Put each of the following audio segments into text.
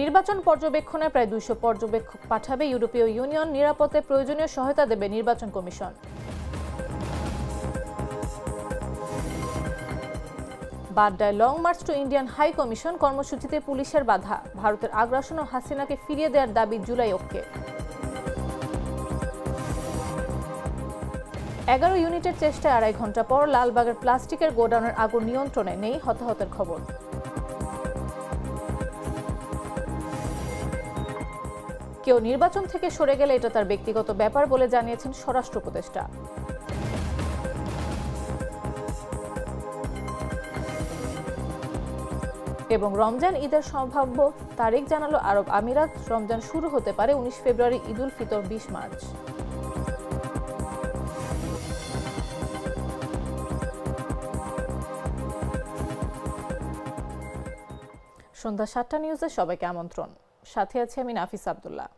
নির্বাচন পর্যবেক্ষণে প্রায় দুইশো পর্যবেক্ষক পাঠাবে ইউরোপীয় ইউনিয়ন। নিরাপত্তায় প্রয়োজনীয় সহায়তা দেবে নির্বাচন commission. বাড্ডায় long march to Indian high commission কর্মসূচিতে পুলিশের বাধা। ভারতের আগ্রাসন ও হাসিনাকে ফিরিয়ে দেওয়ার দাবি জুলাই ঐক্যে এগারো ইউনিটের চেষ্টায় আড়াই ঘণ্টা পর লালবাগের প্লাস্টিকের গোডাউনের আগুন নিয়ন্ত্রণে নেই হতাহতের খবর। কেউ নির্বাচন থেকে সরে গেলে এটা তার ব্যক্তিগত ব্যাপার বলে জানিয়েছেন স্বরাষ্ট্র উপদেষ্টা। এবং রমজান ঈদের সম্ভাব্য তারিখ জানালো আরব আমিরাত। রমজান শুরু হতে পারে উনিশ ফেব্রুয়ারি, ঈদুল ফিতর, বিশ মার্চ। সন্ধ্যা সাতটা নিউজে সবাইকে আমন্ত্রণ। সাথে আছে আমি নাফিস আব্দুল্লাহ।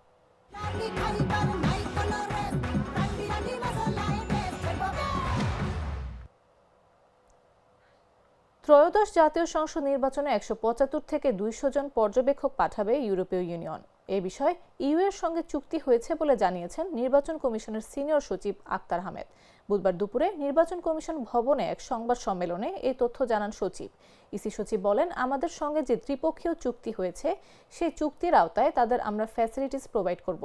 ত্রয়োদশ জাতীয় সংসদ নির্বাচনে একশো পঁচাত্তর থেকে দুইশো জন পর্যবেক্ষক পাঠাবে ইউরোপীয় ইউনিয়ন। এ বিষয়ে ইউ এর সঙ্গে চুক্তি হয়েছে বলে জানিয়েছেন নির্বাচন কমিশনের সিনিয়র সচিব আক্তার আহমেদ। বুধবার দুপুরে নির্বাচন কমিশন ভবনে এক সংবাদ সম্মেলনে এই তথ্য জানান সচিব। ইসি সচিব বলেন, আমাদের সঙ্গে যে ত্রিপক্ষীয় চুক্তি হয়েছে, সেই চুক্তির আওতায় তাদের আমরা ফ্যাসিলিটিস প্রোভাইড করব।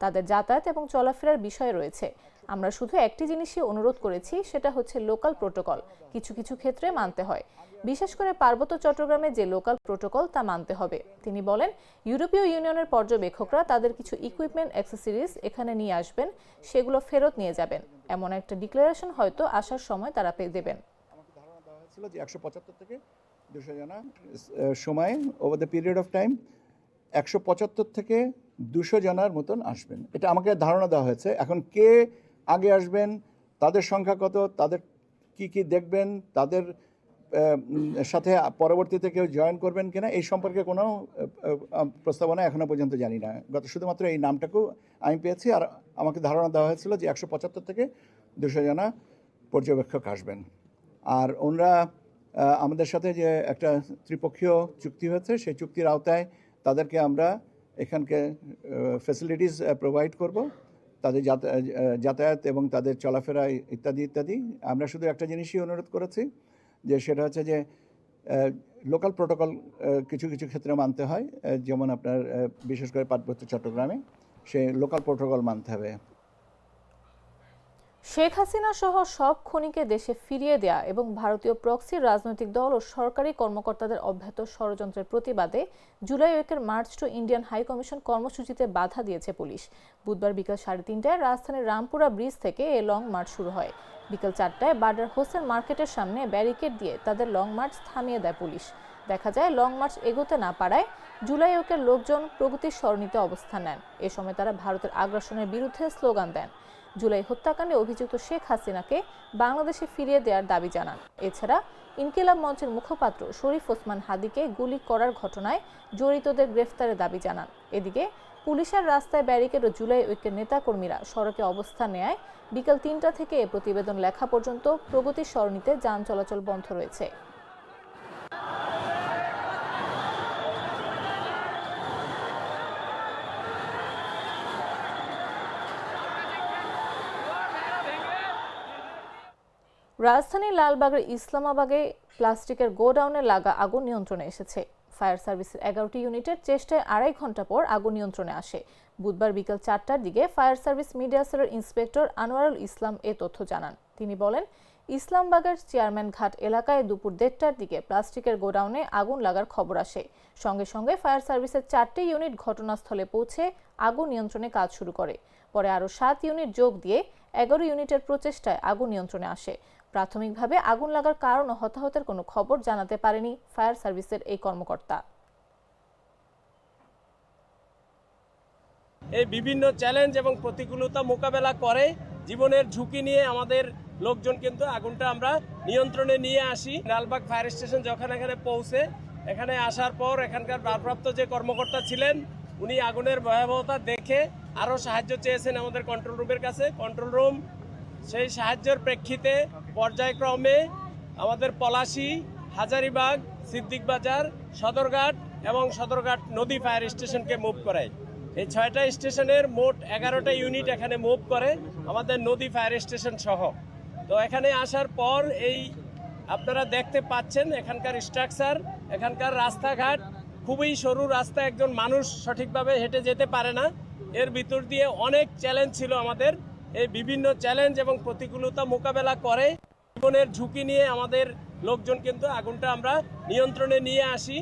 তাদের যাতায়াত এবং চলাফেরার বিষয় রয়েছে। আমরা শুধু একটি জিনিসই অনুরোধ করেছি, সেটা হচ্ছে লোকাল প্রোটোকল কিছু কিছু ক্ষেত্রে মানতে হয়। বিশেষ করে পার্বত্য চট্টগ্রামে যে লোকাল প্রোটোকল তা মানতে হবে। তিনি বলেন, ইউরোপীয় ইউনিয়নের পর্যবেক্ষকরা তাদের কিছু ইকুইপমেন্ট অ্যাক্সেসরিজ এখানে নিয়ে আসবেন, সেগুলো ফেরত নিয়ে যাবেন। এমন একটা ডিক্লারেশন হয়তো আসার সময় তারা পেয়ে দেবেন। একশো থেকে দুশো জনা over the period of time একশো পঁচাত্তর থেকে দুশো জনার মতন আসবেন। এটা আমাকে ধারণা দেওয়া হয়েছে। এখন কে আগে আসবেন, তাদের সংখ্যা কত, তাদের কি কি দেখবেন, তাদের সাথে পরবর্তীতে কেউ জয়েন করবেন কিনা, এই সম্পর্কে কোনো প্রস্তাবনা এখনও পর্যন্ত জানি না। গত শুধুমাত্র এই নামটাকেও আমি পেয়েছি আর আমাকে ধারণা দেওয়া হয়েছিল যে একশো পঁচাত্তর থেকে দুশো জনা পর্যবেক্ষক আসবেন। আর ওনারা আমাদের সাথে যে একটা ত্রিপক্ষীয় চুক্তি হয়েছে, সেই চুক্তির আওতায় তাদেরকে আমরা এখানকে ফেসিলিটিস প্রোভাইড করব। তাদের যাতা- যাতায়াত এবং তাদের চলাফেরা ইত্যাদি ইত্যাদি। আমরা শুধু একটা জিনিসই অনুরোধ করেছি যে সেটা হচ্ছে যে লোকাল প্রোটোকল কিছু কিছু ক্ষেত্রে মানতে হয়। যেমন আপনার বিশেষ করে পার্বত্য চট্টগ্রামে সে লোকাল প্রোটোকল মানতে হবে। শেখ হাসিনা সহ সব খনিকে দেশে ফিরিয়ে দেয়া এবং ভারতীয় প্রক্সি রাজনৈতিক দল ও সরকারি কর্মকর্তাদের অব্যাহত ষড়যন্ত্রের প্রতিবাদে July ওয়েকের march to Indian high commission কর্মসূচিতে বাধা দিয়েছে পুলিশ। বুধবার বিকাল সাড়ে তিনটায় রাজধানীর রামপুরা ব্রিজ থেকে এ লং মার্চ শুরু হয়। বিকেল চারটায় বার্ডার হোসেন মার্কেটের সামনে ব্যারিকেড দিয়ে তাদের লং মার্চ থামিয়ে দেয় পুলিশ। দেখা যায়, লং মার্চ এগোতে না পারায় জুলাই ওয়েকের লোকজন প্রগতির সরণিতে অবস্থান নেন। এ সময় তারা ভারতের আগ্রাসনের বিরুদ্ধে স্লোগান দেন। জুলাই হত্যাকাণ্ডে অভিযুক্ত শেখ হাসিনাকে বাংলাদেশে ফিরিয়ে দেওয়ার দাবি জানান। এছাড়া ইনকিলাব মঞ্চের মুখপাত্র শরীফ ওসমান হাদিকে গুলি করার ঘটনায় জড়িতদের গ্রেফতারের দাবি জানান। এদিকে পুলিশের রাস্তায় ব্যারিকেড ও জুলাই ঐক্যের নেতাকর্মীরা সড়কে অবস্থান নেয় বিকেল তিনটা থেকে এ প্রতিবেদন লেখা পর্যন্ত প্রগতির সরণিতে যান চলাচল বন্ধ রয়েছে। রাজধানীর লালবাগের ইসলামাবাগে প্লাস্টিকের গোডাউনে লাগা আগুন নিয়ন্ত্রণে এসেছে। ফায়ার সার্ভিসের এগারোটি ইউনিটের চেষ্টায় আড়াই ঘণ্টা পর আগুন নিয়ন্ত্রণে আসে। বুধবার বিকেল চারটার দিকে ফায়ার সার্ভিস মিডিয়া সেলের ইন্সপেক্টর আনোয়ারুল ইসলাম এ তথ্য জানান। তিনি বলেন, ইসলামবাগের চেয়ারম্যান ঘাট এলাকায় দুপুর দেড়টার দিকে প্লাস্টিকের গোডাউনে আগুন লাগার খবর আসে। সঙ্গে সঙ্গে ফায়ার সার্ভিসের চারটি ইউনিট ঘটনাস্থলে পৌঁছে আগুন নিয়ন্ত্রণে কাজ শুরু করে। পরে আরও সাত ইউনিট যোগ দিয়ে এগারো ইউনিটের প্রচেষ্টায় আগুন নিয়ন্ত্রণে আসে। প্রাথমিকভাবে আগুন লাগার কারণ ও হতাহতের কোনো খবর জানাতে পারেনি ফায়ার সার্ভিসের এই কর্মকর্তা। এই বিভিন্ন চ্যালেঞ্জ এবং প্রতিকূলতা মোকাবেলা করে জীবনের ঝুঁকি নিয়ে আমাদের লোকজন কিন্তু আগুনটা আমরা নিয়ন্ত্রণে নিয়ে আসি। লালবাগ ফায়ার স্টেশন যখন এখানে পৌঁছে, এখানে আসার পর এখানকার ভারপ্রাপ্ত যে কর্মকর্তা ছিলেন, উনি আগুনের ভয়াবহতা দেখে আরও সাহায্য চেয়েছেন আমাদের কন্ট্রোল রুমের কাছে। কন্ট্রোল রুম সেই সাহায্যের প্রেক্ষিতে পর্যায়ক্রমে আমাদের পলাশি, হাজারিবাগ সিদ্দিক বাজার সদরঘাট এবং সদরঘাট নদী ফায়ার স্টেশনকে মুভ করায় এই ছয়টা স্টেশনের মোট এগারোটা ইউনিট এখানে মুভ করে আমাদের নদী ফায়ার স্টেশন সহ। তো এখানে আসার পর এই আপনারা দেখতে পাচ্ছেন এখানকার স্ট্রাকচার এখানকার রাস্তাঘাট। খুবই সরু রাস্তা একজন মানুষ সঠিকভাবে হেঁটে যেতে পারে না। এর ভিতর দিয়ে অনেক চ্যালেঞ্জ ছিল আমাদের। এই বিভিন্ন চ্যালেঞ্জ এবং প্রতিকূলতা মোকাবেলা করে। জীবনের ঝুঁকি নিয়ে আমাদের লোকজন কিন্তু আগুনটা আমরা নিয়ন্ত্রণে নিয়ে আসি।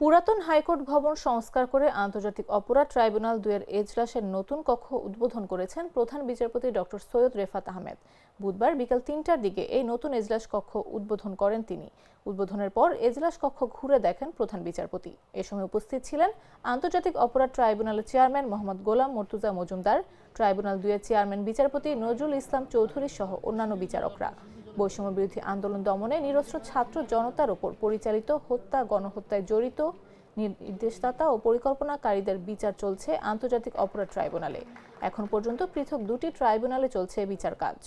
পুরাতন হাইকোর্ট ভবন সংস্কার করে আন্তর্জাতিক অপরাধ ট্রাইব্যুনাল দুয়ের এজলাসের নতুন কক্ষ উদ্বোধন করেছেন প্রধান বিচারপতি ডক্টর সৈয়দ রেফাত আহমেদ। বুধবার বিকাল তিনটার দিকে এই নতুন এজলাস কক্ষ উদ্বোধন করেন তিনি। উদ্বোধনের পর এজলাস কক্ষ ঘুরে দেখেন প্রধান বিচারপতি। এ সময় উপস্থিত ছিলেন আন্তর্জাতিক অপরাধ ট্রাইব্যুনালের চেয়ারম্যান মোহাম্মদ গোলাম মর্তুজা মজুমদার, ট্রাইব্যুনাল দুয়ের চেয়ারম্যান বিচারপতি নজরুল ইসলাম চৌধুরী সহ অন্যান্য বিচারকরা। বৈষম্য বিরোধী আন্দোলন দমনে নিরস্ত্র ছাত্র জনতার ওপর পরিচালিত হত্যা, গণহত্যায় জড়িত নির্দেশদাতা ও পরিকল্পনাকারীদের বিচার চলছে আন্তর্জাতিক অপরাধ ট্রাইব্যুনালে। এখন পর্যন্ত পৃথক দুটি ট্রাইব্যুনালে চলছে বিচার কাজ।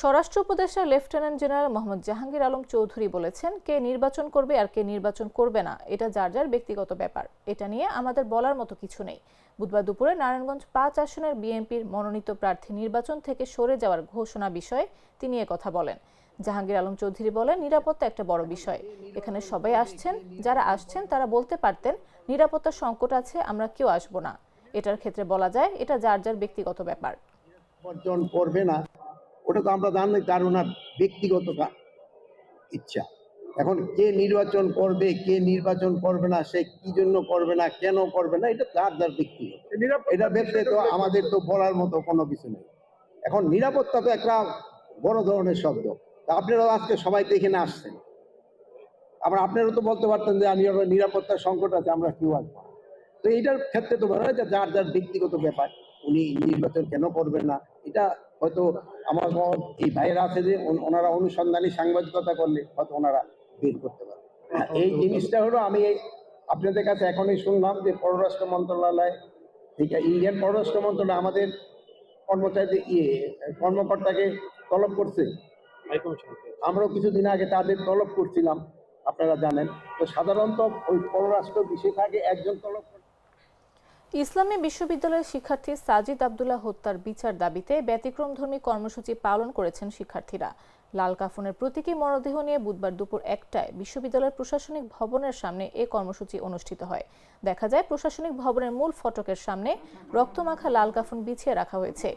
স্বরাষ্ট্র উপদেষ্টা লেফটেন্যান্ট জেনারেল মোহাম্মদ জাহাঙ্গীর আলম চৌধুরী বলেছেন, কে নির্বাচন করবে আর কে নির্বাচন করবে না, এটা যার যার ব্যক্তিগত ব্যাপার। এটা নিয়ে আমাদের বলার মতো কিছু নেই। বুধবার দুপুরে নারায়ণগঞ্জ পাঁচ আসনের বিএনপির মনোনীত প্রার্থী নির্বাচন থেকে সরে যাওয়ার ঘোষণা বিষয়ে তিনি কথা বলেন। জাহাঙ্গীর আলম চৌধুরী বলেন নিরাপত্তা একটা বড় বিষয়। এখানে সবাই আসছেন যারা আসছেন তারা বলতে পারতেন নিরাপত্তার সংকট আছে আমরা কেউ আসব না। এটার ক্ষেত্রে বলা যায় এটা যার যার ব্যক্তিগত ব্যাপার। নির্বাচন করবে না ওটা তো আমরা জানি তার ওনার ব্যক্তিগত কা- ইচ্ছা। এখন কে নির্বাচন করবে কে নির্বাচন করবে না সে কি জন্য করবে না কেন করবে না এটা তার তার ব্যক্তিগত। এটা ব্যক্তি তো আমাদের তো বলার মতো কোনো কিছু নেই। এখন নিরাপত্তা তো একটা বড় ধরনের শব্দ। আপনারাও আজকে সবাই তো এখানে আসছেন। আবার আপনারাও তো বলতে পারতেন যে আমি নিরাপত্তার সংকট আছে আমরা কেউ আসব তো এইটার ক্ষেত্রে তো বলা হয় যে যার যার ব্যক্তিগত ব্যাপার উনি নির্বাচন কেন করবেন না? এটা হয়তো আমার মত এই ভাইয়েরা আছে যে ওনারা অনুসন্ধানী সাংবাদিকতা করলে হয়তো ওনারা বের করতে পারবে হ্যাঁ, এই জিনিসটা হলো আমি আপনাদের কাছে এখনই শুনলাম যে পররাষ্ট্র মন্ত্রণালয় ঠিক আছে ইন্ডিয়ান পররাষ্ট্র মন্ত্রণালয় আমাদের কর্মচারী ইয়ে কর্মকর্তাকে তলব করছে। আমরাও কিছুদিন আগে তাদের তলব করছিলাম আপনারা জানেন। তো সাধারণত ওই পররাষ্ট্র বিশেষভাগে একজন তলব। ইসলামী বিশ্ববিদ্যালয়ের শিক্ষার্থী সাজিদ আবদুল্লাহ হত্যার বিচার দাবিতে ব্যতিক্রমধর্মী কর্মসূচি পালন করেছেন শিক্ষার্থীরা। লাল কাফনের প্রতীকী মরদেহ নিয়ে বুধবার দুপুর একটায় বিশ্ববিদ্যালয়ের প্রশাসনিক ভবনের সামনে এ কর্মসূচি অনুষ্ঠিত হয়। দেখা যায়, প্রশাসনিক ভবনের মূল ফটকের সামনে রক্তমাখা লাল কাফন বিছিয়ে রাখা হয়েছে।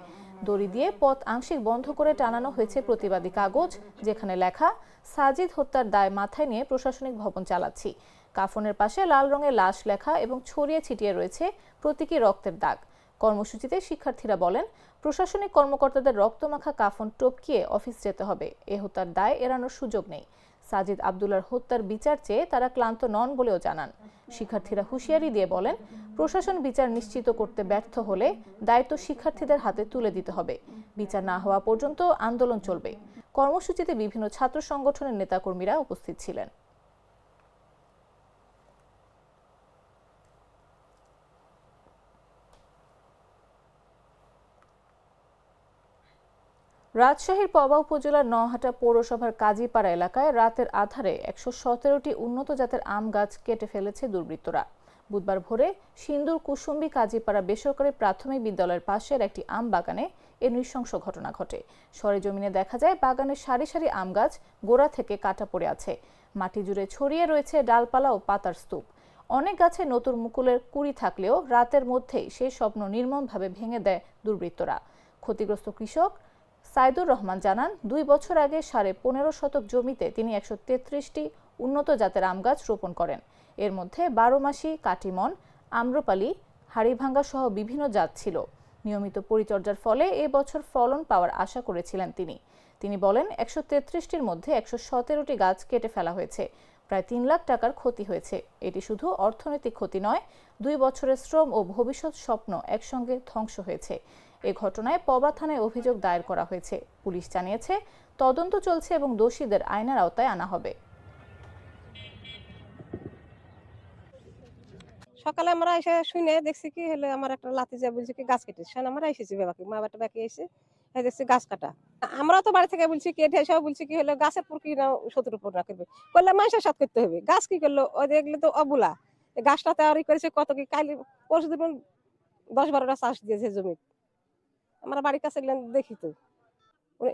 দড়ি দিয়ে পথ আংশিক বন্ধ করে টানানো হয়েছে প্রতিবাদী কাগজ, যেখানে লেখা, সাজিদ হত্যার দায় মাথায় নিয়ে প্রশাসনিক ভবন চালাচ্ছি। কাফনের পাশে লাল রঙের লাশ লেখা এবং ছড়িয়ে ছিটিয়ে রয়েছে প্রতীকী রক্তের দাগ। কর্মসূচিতে শিক্ষার্থীরা বলেন প্রশাসনিক কর্মকর্তাদের রক্তমাখা কাফন টপকিয়ে অফিস যেতে হবে। এ হত্যার দায় এড়ানোর সুযোগ নেই। সাজিদ আবদুল্লার হত্যার বিচার চেয়ে তারা ক্লান্ত নন বলেও জানান। শিক্ষার্থীরা হুঁশিয়ারি দিয়ে বলেন, প্রশাসন বিচার নিশ্চিত করতে ব্যর্থ হলে দায়িত্ব শিক্ষার্থীদের হাতে তুলে দিতে হবে। বিচার না হওয়া পর্যন্ত আন্দোলন চলবে। কর্মসূচিতে বিভিন্ন ছাত্র সংগঠনের নেতাকর্মীরা উপস্থিত ছিলেন। রাজশাহীর পবা উপজেলার নহাটা পৌরসভার কাজীপাড়া এলাকায় রাতের আধারে একশো সতেরোটি উন্নত জাতের আম গাছ কেটে ফেলেছে দুর্বৃত্তরা। বুধবার ভোরে সিন্দুর কুসুম্বি কাজীপাড়া বেসরকারি প্রাথমিক বিদ্যালয়ের পাশের একটি আম বাগানে এ নৃশংস ঘটনা ঘটে। সরেজমিনে দেখা যায় বাগানের সারি সারি আম গাছ গোড়া থেকে কাটা পড়ে আছে। মাটি জুড়ে ছড়িয়ে রয়েছে ডালপালা ও পাতার স্তূপ। অনেক গাছে নতুন মুকুলের কুড়ি থাকলেও রাতের মধ্যেই সেই স্বপ্ন নির্মমভাবে ভেঙে দেয় দুর্বৃত্তরা। ক্ষতিগ্রস্ত কৃষক সাইদুর রহমান জানান, দুই বছর আগে সাড়ে পনেরো শতক জমিতে তিনি একশো তেত্রিশটি উন্নত জাতের আম গাছ রোপণ করেন। এর মধ্যে বারো মাসি কাটিমন আম্রপালি, হাড়িভাঙ্গা সহ বিভিন্ন জাত ছিল। নিয়মিত পরিচর্যার ফলে এ বছর ফলন পাওয়ার আশা করেছিলেন তিনি। তিনি বলেন, একশো তেত্রিশটির মধ্যে একশো সতেরোটি গাছ কেটে ফেলা হয়েছে। প্রায় তিন লাখ টাকার ক্ষতি হয়েছে। এটি শুধু অর্থনৈতিক ক্ষতি নয়, দুই বছরের শ্রম ও ভবিষ্যৎ স্বপ্ন একসঙ্গে ধ্বংস হয়েছে। এ ঘটনায় পবা থানায় অভিযোগ দায়ের করা হয়েছে। পুলিশ জানিয়েছে, তদন্ত চলছে এবং দোষীদের আইনের আওতায় আনা হবে। সকালে আমরা এসে শুনে দেখছি কি, হলো আমার একটা লাতি যা বলছে কি, গাছ কেটে। সেন আমরা এসেছি বাবাকে, মা বাটা বাকি এসে দেখছি গাছ কাটা। আমরা তো বাড়ি থেকে বলছি কেটে এসে বলছি কি, হলো গাছের পর কি না উপর না করবে করলে মানুষের সাথ করতে হবে। গাছ কি করল? ওই দেখলে তো অবুলা। গাছটা তৈরি করেছে কত কি কালি পরশু দিন দশ বারোটা চাষ দিয়েছে জমি। আমরা বাড়ির কাছে দেখি তো।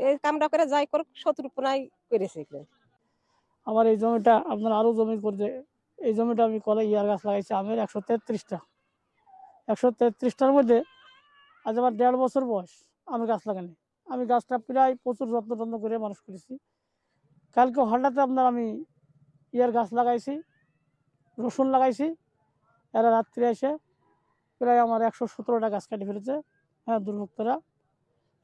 এই কামটা করে যাই করুক শত্রু পুনাই করেছে এগুলো। আমার এই জমিটা আপনার আরও জমি করছে। এই জমিটা আমি কলে ইয়ার গাছ লাগাইছি, আমের একশো তেত্রিশটা। একশো তেত্রিশটার মধ্যে আজ আমার দেড় বছর বয়স আমি গাছ লাগানি। আমি গাছটা প্রায় প্রচুর যত্ন টত্ন করে মানুষ করেছি। কালকে হঠাৎ আপনার আমি ইয়ার গাছ লাগাইছি, রসুন লাগাইছি, এরা রাত্রি এসে প্রায় আমার একশো সতেরোটা গাছ কাটি ফেলেছে। হ্যাঁ দুর্ভক্তরা।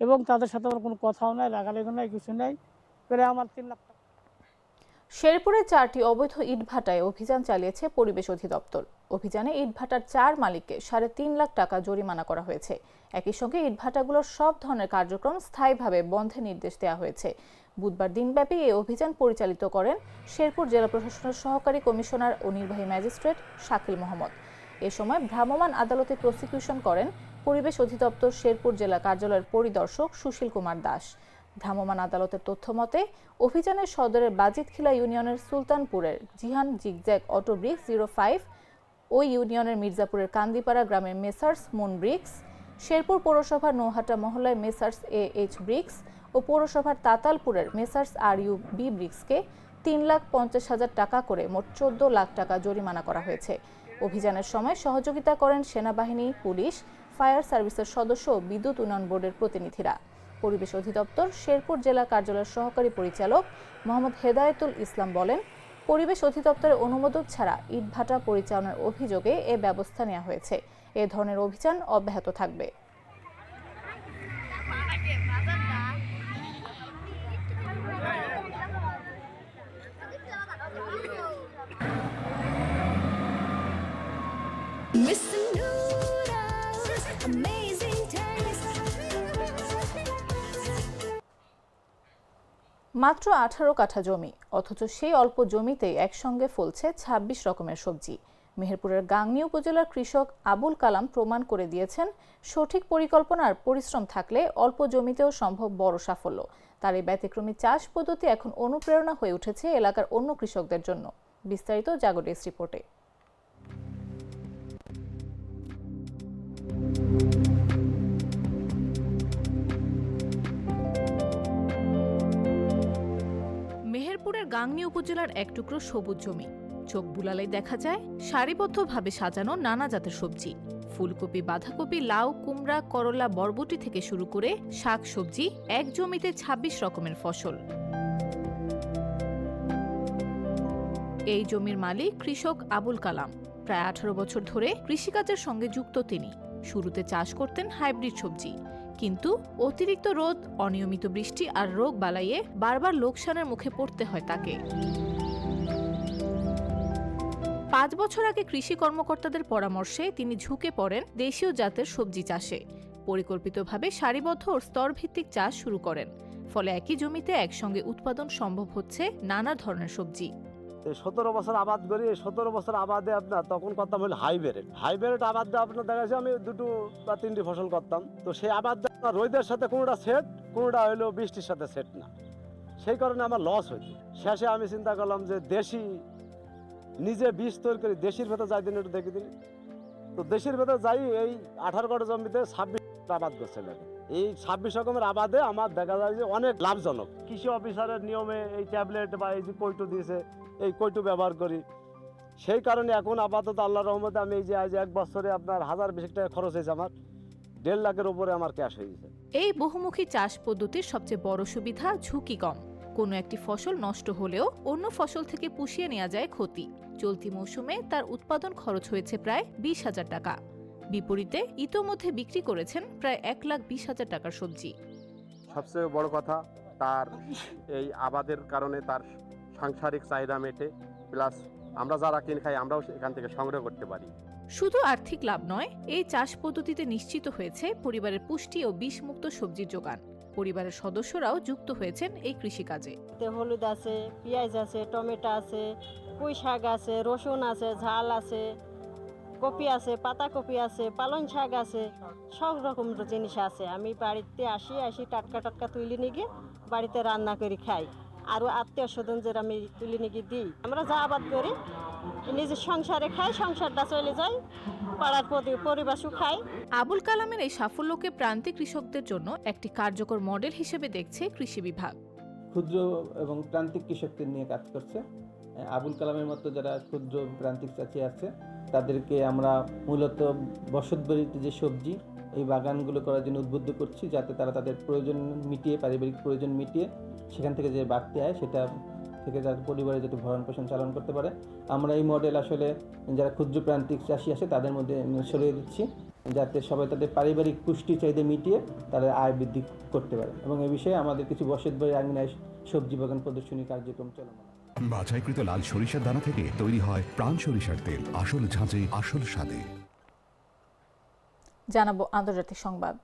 এবং তাদের সাথে আমার কোনো কথাও নাই লাগালেগো নাই, কিছু নাই। প্রায় আমার তিন লাখ শেরপুরে চারটি অবৈধ ইটভাটায় অভিযান চালিয়েছে পরিবেশ অধিদপ্তর। অভিযানে ইটভাটার চার মালিককে সাড়ে তিন লাখ টাকা জরিমানা করা হয়েছে। একই সঙ্গে ইটভাটাগুলোর সব ধরনের কার্যক্রম স্থায়ীভাবে বন্ধের নির্দেশ দেওয়া হয়েছে। বুধবার দিনব্যাপী এই অভিযান পরিচালিত করেন শেরপুর জেলা প্রশাসনের সহকারী কমিশনার ও নির্বাহী ম্যাজিস্ট্রেট শাকিল মোহাম্মদ। এ সময় ভ্রাম্যমাণ আদালতে প্রসিকিউশন করেন পরিবেশ অধিদপ্তর শেরপুর জেলা কার্যালয়ের পরিদর্শক সুশীল কুমার দাস। ভ্রাম্যমাণ আদালতের তথ্য মতে, অভিযানের সদরের বাজিতখিলা ইউনিয়নের সুলতানপুরের Jihan zigzag auto bricks zero five ওই ইউনিয়নের মির্জাপুরের কান্দিপাড়া গ্রামের মেসার্স মুন ব্রিক্স, শেরপুর পৌরসভার নৌহাটা মহল্লায় মেসার্স এ এইচ ব্রিক্স ও পৌরসভার তাতালপুরের মেসার্স আর ইউ বি ব্রিক্সকে তিন লাখ পঞ্চাশ হাজার টাকা করে মোট চোদ্দ লাখ টাকা জরিমানা করা হয়েছে। অভিযানের সময় সহযোগিতা করেন সেনাবাহিনী, পুলিশ ফায়ার সার্ভিসের সদস্য ও বিদ্যুৎ উন্নয়ন বোর্ডের প্রতিনিধিরা। পরিবেশ অধিদপ্তর শেরপুর জেলা কার্যালয়ের সহকারী পরিচালক মোহাম্মদ হেদায়েতুল ইসলাম বলেন, পরিবেশ অধিদপ্তরের অনুমোদন ছাড়া ইটভাটা পরিচালনার অভিযোগে এ ব্যবস্থা নেওয়া হয়েছে। এ ধরনের অভিযান অব্যাহত থাকবে. মাত্র আঠারো কাঠা জমি, অথচ সেই অল্প জমিতেই একসঙ্গে ফলছে ২৬ রকমের সবজি। মেহেরপুরের গাংনী উপজেলার কৃষক আবুল কালাম প্রমাণ করে দিয়েছেন, সঠিক পরিকল্পনার পরিশ্রম থাকলে অল্প জমিতেও সম্ভব বড় সাফল্য। তার এই ব্যতিক্রমী চাষ পদ্ধতি এখন অনুপ্রেরণা হয়ে উঠেছে এলাকার অন্য কৃষকদের জন্য। বিস্তারিত জাগো ডেস্ক রিপোর্টে। মেহেরপুরের গাংনী উপজেলার এক টুকরো সবুজ জমি। চোখ বুলালেই দেখা যায়, সারিবদ্ধভাবে সাজানো নানা জাতের সবজি। ফুলকপি, বাঁধাকপি, লাউ, কুমড়া, করলা, বরবটি থেকে শুরু করে শাক সবজি এক জমিতে ২৬ রকমের ফসল। এই জমির মালিক কৃষক আবুল কালাম। প্রায় আঠারো বছর ধরে কৃষিকাজের সঙ্গে যুক্ত তিনি। শুরুতে চাষ করতেন হাইব্রিড সবজি। কিন্তু অতিরিক্ত রোদ, অনিয়মিত বৃষ্টি আর রোগ বালাইয়ে বারবার লোকসানের মুখে পড়তে হয় তাকে। পাঁচ বছর আগে কৃষি কর্মকর্তাদের পরামর্শে তিনি ঝুঁকে পড়েন দেশীয় জাতের সবজি চাষে। পরিকল্পিতভাবে সারিবদ্ধ ও স্তরভিত্তিক চাষ শুরু করেন। ফলে একই জমিতে একসঙ্গে উৎপাদন সম্ভব হচ্ছে নানা ধরনের সবজি। সতেরো বছর আবাদ করি, সতেরো বছর আবাদে আপনার তখন করতাম হলো হাইব্রিড। হাইব্রিড আবাদ দিয়ে আপনার দেখা যাচ্ছে আমি দুটো বা তিনটি ফসল করতাম। তো সেই আবাদ আপনার রোদের সাথে কোনোটা সেট কোনোটা হইল বৃষ্টির সাথে সেট না। সেই কারণে আমার লস হয়েছে শেষে আমি চিন্তা করলাম যে দেশি, নিজে বীজ তৈরি করি, দেশির ভেতর যাই দিন, একটু দেখে দিন। তো দেশের ভেতর যাই এই আঠারো কাটা জমিতে ছাব্বিশ আবাদ করছে লোকে। এই ছাব্বিশ রকমের আবাদে আমার দেখা যায় যে অনেক লাভজনক। কৃষি অফিসারের নিয়মে এই ট্যাবলেট বা এই যে কৈটু দিয়েছে এই কৈটু ব্যবহার করি। সেই কারণে এখন আপাতত আল্লাহ রহমতে আমি এই যে আজ এক বছরে আপনার হাজার বেশি টাকা খরচ হয়েছে আমার দেড় লাখের উপরে আমার ক্যাশ হয়ে গেছে। এই বহুমুখী চাষ পদ্ধতির সবচেয়ে বড় সুবিধা ঝুঁকি কম। কোনো একটি ফসল নষ্ট হলেও অন্য ফসল থেকে পুষিয়ে নেওয়া যায় ক্ষতি। চলতি মৌসুমে তার উৎপাদন খরচ হয়েছে প্রায় বিশ হাজার টাকা। বিপরীতে ইতোমধ্যে বিক্রি করেছেন প্রায় এক লাখ বিশ হাজার টাকার সবজি। সবচেয়ে বড় কথা তার এই আবাদের কারণে তার সাংসারিক চাহিদা মেটে প্লাস আমরা যারা কিনে খাই আমরাও এখান থেকে সংগ্রহ করতে পারি। শুধু আর্থিক লাভ নয় এই চাষ পদ্ধতিতে নিশ্চিত হয়েছে পরিবারের পুষ্টি ও বিষমুক্ত সবজির যোগান। পরিবারের সদস্যরাও যুক্ত হয়েছেন এই কৃষিকাজে। হলুদ আছে পেঁয়াজ আছে টমেটো আছে পুঁই শাক আছে রসুন আছে ঝাল আছে। কপি আছে পাতা কপি আছে পালং শাক আছে সব রকম জিনিস আছে। আমি বাড়িতে আসি আসি টাটকা টাটকা তুলি নিয়ে গিয়ে বাড়িতে রান্না করে খাই। আরও আত্মীয় স্বজন স্বজনদের আমি তুলি নিয়ে গিয়ে দিই আমরা যা আবাদ করি নিজের সংসারে খাই সংসারটা চলে যায় পাড়ার প্রতি পরিবেশও খাই। আবুল কালামের এই সাফল্যকে প্রান্তিক কৃষকদের জন্য একটি কার্যকর মডেল হিসেবে দেখছে কৃষি বিভাগ। ক্ষুদ্র এবং প্রান্তিক কৃষকদের নিয়ে কাজ করছে। আবুল কালামের মতো যারা ক্ষুদ্র প্রান্তিক চাষি আছে তাদেরকে আমরা মূলত বসত বসতবাড়িতে যে সবজি, এই বাগানগুলো করার জন্য উদ্বুদ্ধ করছি যাতে তারা তাদের প্রয়োজন মিটিয়ে, পারিবারিক প্রয়োজন মিটিয়ে সেখান থেকে যে বাড়তি আয় সেটা থেকে তাদের পরিবারে যাতে ভরণ পোষণ চালন করতে পারে আমরা এই মডেল আসলে যারা ক্ষুদ্র প্রান্তিক চাষি আছে তাদের মধ্যে ছড়িয়ে দিচ্ছি যাতে সবাই তাদের পারিবারিক পুষ্টি চাহিদা মিটিয়ে তারা আয় বৃদ্ধি করতে পারে এবং এই বিষয়ে আমাদের কিছু বসত বাড়ি আঙিনায় সবজি বাগান প্রদর্শনী কার্যক্রম চলমান। বাছাইকৃত লাল সরিষার দানা থেকে তৈরি হয় প্রাণ সরিষার তেল। আসল ঝাঁঝে, আসল স্বাদে। জানাব আন্তর্জাতিক সংবাদ।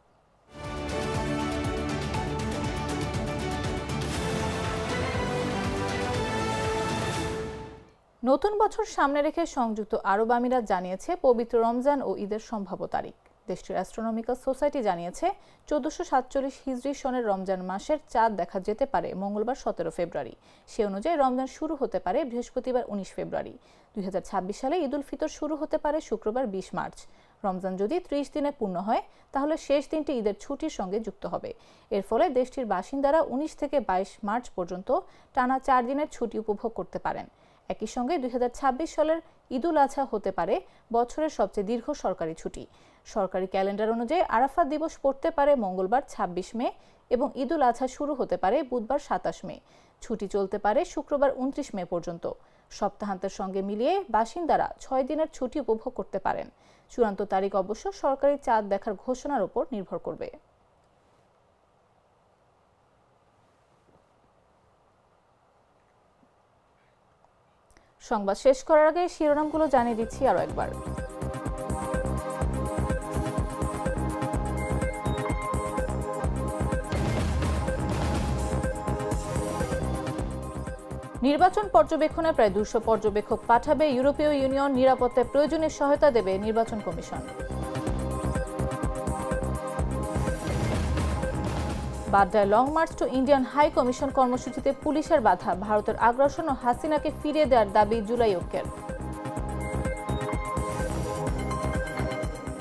নতুন বছর সামনে রেখে সংযুক্ত আরব আমিরাত জানিয়েছে পবিত্র রমজান ও ঈদের সম্ভাব্য তারিখ। দেশটির অ্যাস্ট্রোনমিক্যাল সোসাইটি জানিয়েছে, চোদ্দশো সাতচল্লিশ হিজরি সনের রমজান মাসের চাঁদ দেখা যেতে পারে মঙ্গলবার সতেরো ফেব্রুয়ারি। সে অনুযায়ী রমজান শুরু হতে পারে বৃহস্পতিবার উনিশ ফেব্রুয়ারি। দুই হাজার ছাব্বিশ সালে ঈদ উল ফিতর শুরু হতে পারে শুক্রবার বিশ মার্চ। রমজান যদি ত্রিশ দিনে পূর্ণ হয়, তাহলে শেষ দিনটি ঈদের ছুটির সঙ্গে যুক্ত হবে। এর ফলে দেশটির বাসিন্দারা উনিশ থেকে বাইশ মার্চ পর্যন্ত টানা চার দিনের ছুটি উপভোগ করতে পারেন। একই সঙ্গে দুই হাজার ছাব্বিশ সালের ঈদুল আজহা হতে পারে বছরের সবচেয়ে দীর্ঘ সরকারি ছুটি। সরকারি ক্যালেন্ডার অনুযায়ী আরাফাত দিবস পড়তে পারে মঙ্গলবার ২৬ মে এবং ঈদুল আজহা শুরু হতে পারে বুধবার সাতাশ মে। ছুটি চলতে পারে শুক্রবার উনত্রিশ মে পর্যন্ত। সপ্তাহান্তের সঙ্গে মিলিয়ে বাসিন্দারা ছয় দিনের ছুটি উপভোগ করতে পারেন। চূড়ান্ত তারিখ অবশ্য সরকারি চাঁদ দেখার ঘোষণার উপর নির্ভর করবে। সংবাদ শেষ করার আগে শিরোনামগুলো জানিয়ে দিচ্ছি আরও একবার। নির্বাচন পর্যবেক্ষণে প্রায় দুশো পর্যবেক্ষক পাঠাবে ইউরোপীয় ইউনিয়ন নিরাপত্তায় প্রয়োজনীয় সহায়তা দেবে নির্বাচন commission. বাড্ডায় long march to Indian high commission কর্মসূচিতে পুলিশের বাধা। ভারতের আগ্রাসন ও হাসিনাকে ফিরিয়ে দেওয়ার দাবি জুলাই ঐক্যের।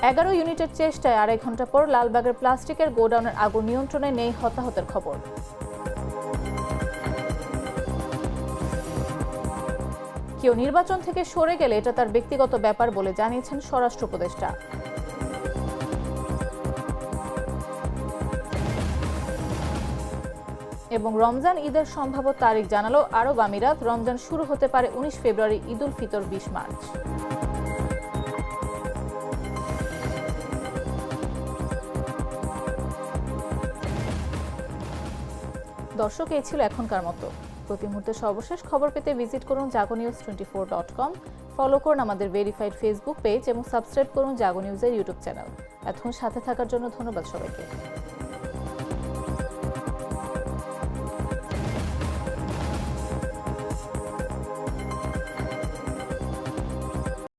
এগারো ইউনিটের চেষ্টায় আড়াই ঘণ্টা পর লালবাগের প্লাস্টিকের গোডাউনের আগুন নিয়ন্ত্রণে নেই হতাহতের খবর। কেউ নির্বাচন থেকে সরে গেলে এটা তার ব্যক্তিগত ব্যাপার বলে জানিয়েছেন স্বরাষ্ট্র উপদেষ্টা। এবং রমজান ঈদের সম্ভাব্য তারিখ জানালো আরব আমিরাত। রমজান শুরু হতে পারে উনিশ ফেব্রুয়ারি, ঈদ উল ফিতর বিশ মার্চ। দর্শক, এই ছিল এখনকার মতো। প্রতি মুহূর্তে সর্বশেষ খবর পেতে ভিজিট করুন Jago news twenty four dot com. Follow করুন আমাদের ভেরিফাইড ফেসবুক পেজ এবং সাবস্ক্রাইব করুন জাগো নিউজের ইউটিউব চ্যানেল। এতক্ষণ সাথে থাকার জন্য ধন্যবাদ সবাইকে।